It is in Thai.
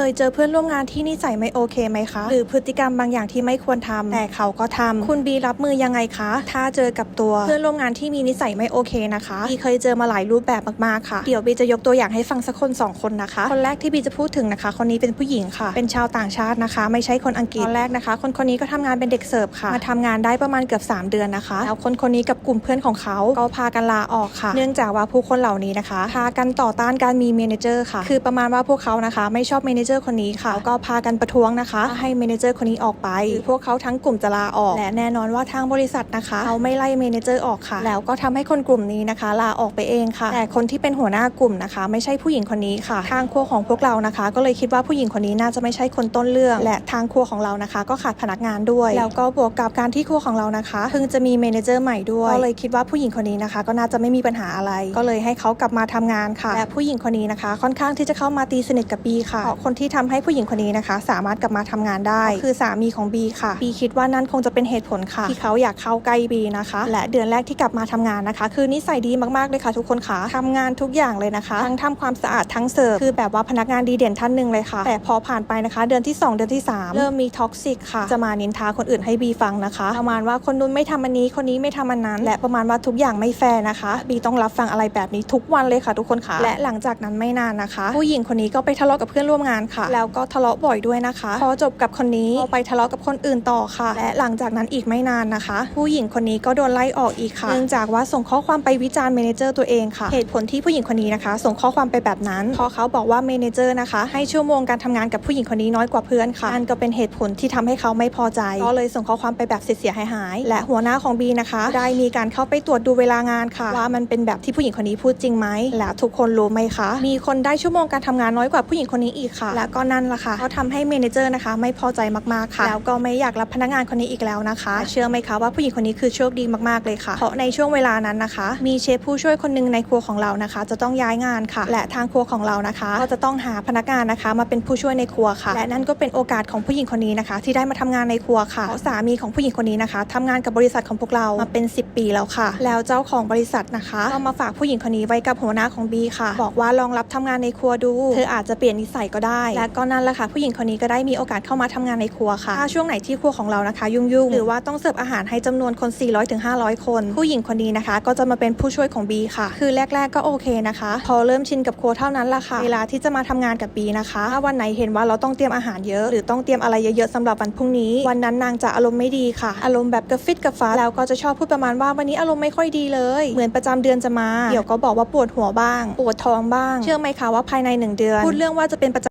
เคยเจอเพื่อนร่วมงานที่นิสัยไม่โอเคไหมคะ หรือพฤติกรรมบางอย่างที่ไม่ควรทำแต่เขาก็ทำคุณบีรับมือยังไงคะ ถ้าเจอกับตัวเพื่อนร่วมงานที่มีนิสัยไม่โอเคนะคะบีเคยเจอมาหลายรูปแบบมากๆค่ะ เดี๋ยวบีจะยกตัวอย่างให้ฟังสักคนสองคนนะคะ คนแรกที่บีจะพูดถึงนะคะ คนนี้เป็นผู้หญิงค่ะ เป็นชาวต่างชาตินะคะ ไม่ใช่คนอังกฤษตอนแรกนะคะ คนคนนี้ก็ทำงานเป็นเด็กเสิร์ฟค่ะมาทำงานได้ประมาณเกือบ 3 เดือนนะคะแล้วคนคนนี้กับกลุ่มเพื่อนของเขาก็พากันลาออกค่ะ เนื่องจากว่าผู้คนเหล่านี้นะคะพากันต่อต้านการมีเมนเจอร์ค่ะ คือประมาณว่าพวกเขานะคะ ไม่ชอบเมเเจอร์คนนี้ค่ะแล้วก็พากันประท้วงนะคะ ให้เมเนเจอร์คนนี้ออกไปคือพวกเขาทั้งกลุ่มจะลาออก และแน่นอนว่าทางบริษัทนะคะเขาไม่ไล่เมเนเจอร์ออกค่ะ แล้วก็ทำให้คนกลุ่มนี้นะคะ ลาออกไปเองค่ะ แต่คนที่เป็นหัวหน้ากลุ่มนะคะ ไม่ใช่ผู้หญิงคนนี้ค่ะ ทางครัวของพวกเรานะคะ ก็เลยคิดว่าผู้หญิงคนนี้น่าจะไม่ใช่คนต้นเรื่อง และทางครัวของเรานะคะ ก็ขาดพนักงานด้วย แล้วก็บวกกับการที่ครัวของเรานะคะเพิ่งจะมีเมเนเจอร์ใหม่ด้วยก็เลยคิดว่าผู้หญิงคนนี้นะคะ ก็น่าจะไม่มีปัญหาอะไร ก็เลยให้เขากลับมาทำงานค่ะ และผู้หญิงคนนี้นะคะ ค่อนข้างที่จะเข้ามาตีสนิทกับบีค่ะเพราะคนที่ทำให้ผู้หญิงคนนี้นะคะ สามารถกลับมาทำงานได้ คือสามีของบีค่ะบีคิดว่านั่นคงจะเป็นเหตุผลค่ะ ที่เขาอยากเข้าใกล้บีนะคะ และเดือนแรกที่กลับมาทำงานนะคะ คือนิสัยดีมากๆเลยค่ะ ทุกคนค่ะทำงานทุกอย่างเลยนะคะ ทั้งทำความสะอาดทั้งเสิร์ฟคือแบบว่าพนักงานดีเด่นท่านหนึ่งเลยค่ะ แต่พอผ่านไปนะคะ เดือนที่ 2 เดือนที่ 3 เริ่มมีท็อกซิกค่ะ จะมานินทาคนอื่นให้บีฟังนะคะ ประมาณว่าคนนู้นไม่ทำอันนี้คนนี้ไม่ทำอันนั้น และประมาณว่าทุกอย่างไม่แฟร์นะคะบีต้องรับฟังอะไรแบบนี้ทุกวันเลยค่ะ ทุกคนค่ะ และหลังจากนั้นไม่นานนะคะ ผู้หญิงคนนี้ก็ไปทะเลาะกับเพื่อนร่วมงานค่ะ แล้วก็ทะเลาะบ่อยด้วยนะคะพอจบกับคนนี้ก็ไปทะเลาะกับคนอื่นต่อค่ะ และหลังจากนั้นอีกไม่นานนะคะ ผู้หญิงคนนี้ก็โดนไล่ออกอีกค่ะเนื่องจากว่าส่งข้อความไปวิจารณ์เมเนเจอร์ตัวเองค่ะเหตุผลที่ผู้หญิงคนนี้นะคะ ส่งข้อความไปแบบนั้นเพราะเขาบอกว่าเมเนเจอร์นะคะ ให้ชั่วโมงการทำงานกับผู้หญิงคนนี้น้อยกว่าเพื่อนค่ะนั่นก็เป็นเหตุผลที่ทำให้เขาไม่พอใจก็เลยส่งข้อความไปแบบเสียหายหายๆและหัวหน้าของบีนะคะ ได้มีการเข้าไปตรวจดูเวลางานค่ะ ว่ามันเป็นแบบที่ผู้หญิงคนนี้พูดจริงไหมและทุกคนรู้ไหมคะ มีคนได้ชั่วโมงการทำงานน้อยกว่าผู้หญิงคนนี้อีกค่ะและก็นั่นละค่ะก็ทำให้เมเนเจอร์นะคะ ไม่พอใจมากๆค่ะ แล้วก็ไม่อยากรับพนักงานคนนี้อีกแล้วนะคะ เชื่อไหมคะว่าผู้หญิงคนนี้คือโชคดีมากๆเลยค่ะ เพราะในช่วงเวลานั้นนะคะ มีเชฟผู้ช่วยคนหนึ่งในครัวของเรานะคะ จะต้องย้ายงานค่ะ และทางครัวของเรานะคะ ก็จะต้องหาพนักงานนะคะ มาเป็นผู้ช่วยในครัวค่ะ และนั่นก็เป็นโอกาสของผู้หญิงคนนี้นะคะ ที่ได้มาทำงานในครัวค่ะเพราะสามีของผู้หญิงคนนี้นะคะทำงานกับบริษัทของพวกเรามาเป็น 10 ปีแล้วค่ะ แล้วเจ้าของบริษัทนะคะก็มาฝากผู้หญิงคนนี้ไว้กับหัวหน้าของบีค่ะ บอกว่าลองรับทำงานในครัวดู เธออาจจะเปลี่ยนนิสัยก็ได้และก็นั่นแหละค่ะผู้หญิงคนนี้ก็ได้มีโอกาสเข้ามาทำงานในครัวค่ะถ้าช่วงไหนที่ครัวของเรานะคะ ยุ่งๆหรือว่าต้องเสิร์ฟอาหารให้จำนวนคน 400ถึง500คน ผู้หญิงคนนี้นะคะ ก็จะมาเป็นผู้ช่วยของบีค่ะ คือแรก ๆ ก็โอเคนะคะ พอเริ่มชินกับครัวเท่านั้นละค่ะ เวลาที่จะมาทำงานกับบีนะคะถ้าวันไหนเห็นว่าเราต้องเตรียมอาหารเยอะ หรือต้องเตรียมอะไรเยอะๆสำหรับวันพรุ่งนี้ วันนั้นนางจะอารมณ์ไม่ดีค่ะ อารมณ์แบบกระฟิดกระฟ้าแล้วก็จะชอบพูดประมาณว่าวันนี้อารมณ์ไม่ค่อยดีเลย เหมือนประจำเดือนจะมา เดี๋ยวก็บอกว่าปวดหัวบ้าง ปวดท้องบ้าง เชื่อไหมคะว่าภายในหนึ่งเดือน พูดเรื่องว่าจะเป็นประจำ